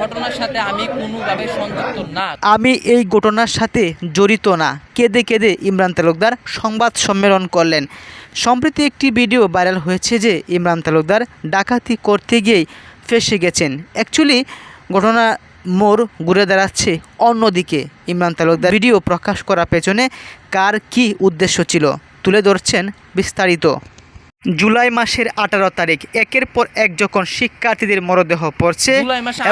ঘটনার সাথে আমি কোনোভাবে সংযুক্ত না। আমি এই ঘটনার সাথে জড়িত না। কেঁদে কেঁদে ইমরান তালুকদার সংবাদ সম্মেলন করলেন। সম্প্রতি একটি ভিডিও ভাইরাল হয়েছে যে ইমরান তালুকদার ডাকাতি করতে গিয়েই ফেসে গেছেন। অ্যাকচুয়ালি ঘটনা মোর ঘুরে দাঁড়াচ্ছে অন্যদিকে। ইমরান তালুকদার ভিডিও প্রকাশ করার পেছনে কার কি উদ্দেশ্য ছিল তুলে ধরছেন বিস্তারিত। জুলাই মাসের আঠারো তারিখ একের পর এক যখন শিক্ষার্থীদের মরদেহ পড়ছে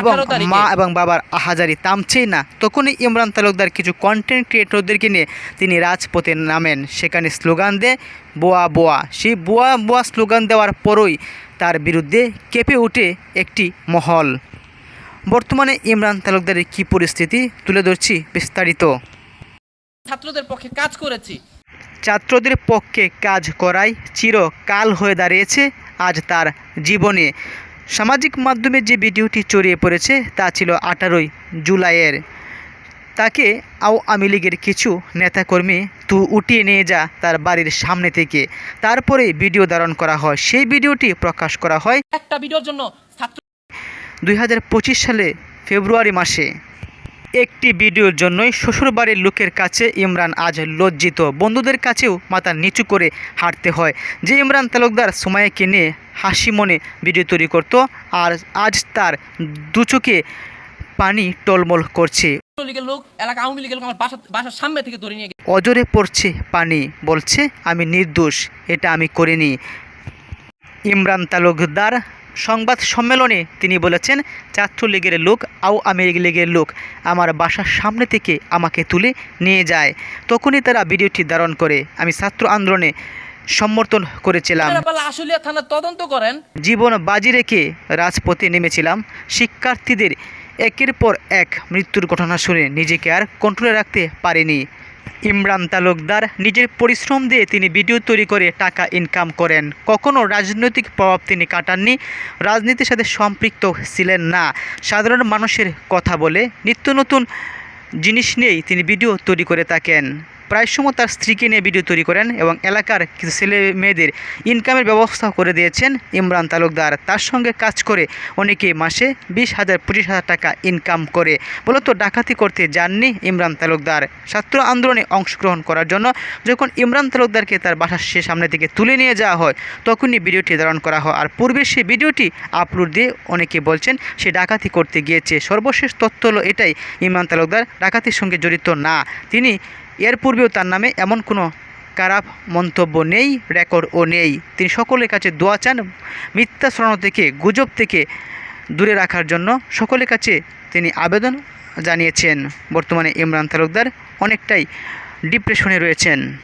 এবং মা এবং বাবার আহাজারি থামছেই না তখনই ইমরান তালুকদার কিছু কন্টেন্ট ক্রিয়েটরদেরকে নিয়ে তিনি রাজপথে নামেন। সেখানে স্লোগান দেয় বোয়া বোয়া। সেই বোয়া বোয়া স্লোগান দেওয়ার পরই তার বিরুদ্ধে কেঁপে উঠে একটি মহল। বর্তমানে ইমরান তালুকদারের কী পরিস্থিতি তুলে ধরছি বিস্তারিত। ছাত্রদের পক্ষে কাজ করেছি। ছাত্রদের পক্ষে কাজ করাই চিরকাল হয়ে দাঁড়িয়েছে আজ তার জীবনে। সামাজিক মাধ্যমে যে ভিডিওটি ছড়িয়ে পড়েছে তা ছিল আঠারোই জুলাইয়ের। তাকে আওয়ামী লীগের কিছু নেতাকর্মী তু উঠিয়ে নিয়ে যা তার বাড়ির সামনে থেকে। তারপরে ভিডিও ধারণ করা হয়। সেই ভিডিওটি প্রকাশ করা হয় একটা ভিডিওর জন্য ছাত্র দু হাজার পঁচিশ সালে ফেব্রুয়ারি মাসে। একটি ভিডিওর জন্যই শ্বশুরবাড়ির লোকের কাছে ইমরান আজ লজ্জিত। বন্ধুদের কাছেও মাথা নিচু করে হাঁটতে হয়। যে ইমরান তালুকদার সময়কে নিয়ে হাসি মনে ভিডিও তৈরি করত আর আজ তার দুচোখে পানি টলমল করছে। লীগের লোক এলাকা আওয়ামী লীগের আমার বাসার সামনে থেকে ধরে নিয়ে অজরে পড়ছে পানি বলছে আমি নির্দোষ এটা আমি করিনি। ইমরান তালুকদার সংবাদ সম্মেলনে তিনি বলেছেন ছাত্রলীগের লোক আওয়ামী লীগের লোক আমার বাসার সামনে থেকে আমাকে তুলে নিয়ে যায়। তখনই তারা ভিডিওটি ধারণ করে। আমি ছাত্র আন্দোলনে সমর্থন করেছিলাম। আপনারা পারলে আশুলিয়া থানা তদন্ত করেন। জীবন বাজি রেখে রাজপথে নেমেছিলাম। শিক্ষার্থীদের একের পর এক মৃত্যুর ঘটনা শুনে নিজেকে আর কন্ট্রোলে রাখতে পারেনি। ইমরান তালুকদার নিজের পরিশ্রম দিয়ে তিনি ভিডিও তৈরি করে টাকা ইনকাম করেন। কখনও রাজনৈতিক প্রভাব তিনি কাটাননি, রাজনীতির সাথে সম্পৃক্ত ছিলেন না। সাধারণ মানুষের কথা বলে নিত্য নতুন জিনিস নিয়েই তিনি ভিডিও তৈরি করে থাকেন। প্রায় সময় তার স্ত্রীকে নিয়ে ভিডিও তৈরি করেন এবং এলাকার কিছু ছেলে মেয়েদের ইনকামের ব্যবস্থা করে দিয়েছেন ইমরান তালুকদার। তার সঙ্গে কাজ করে অনেকে মাসে বিশ হাজার, পঁচিশ হাজার টাকা ইনকাম করে। মূলত ডাকাতি করতে যাননি ইমরান তালুকদার। ছাত্র আন্দোলনে অংশগ্রহণ করার জন্য যখন ইমরান তালুকদারকে তার বাসার সে সামনে থেকে তুলে নিয়ে যাওয়া হয়, তখনই ভিডিওটি ধারণ করা হয়। আর পূর্বে সে ভিডিওটি আপলোড দিয়ে অনেকে বলছেন সে ডাকাতি করতে গিয়েছে। সর্বশেষ তথ্য হলো এটাই, ইমরান তালুকদার ডাকাতির সঙ্গে জড়িত না। তিনি এর পূর্বেও তার নামে এমন কোনো খারাপ মন্তব্য নেই, রেকর্ডও নেই। তিনি সকলের কাছে দোয়া চান মিথ্যা থেকে, গুজব থেকে দূরে রাখার জন্য সকলের কাছে তিনি আবেদন জানিয়েছেন। বর্তমানে ইমরান তালুকদার অনেকটাই ডিপ্রেশনে রয়েছেন।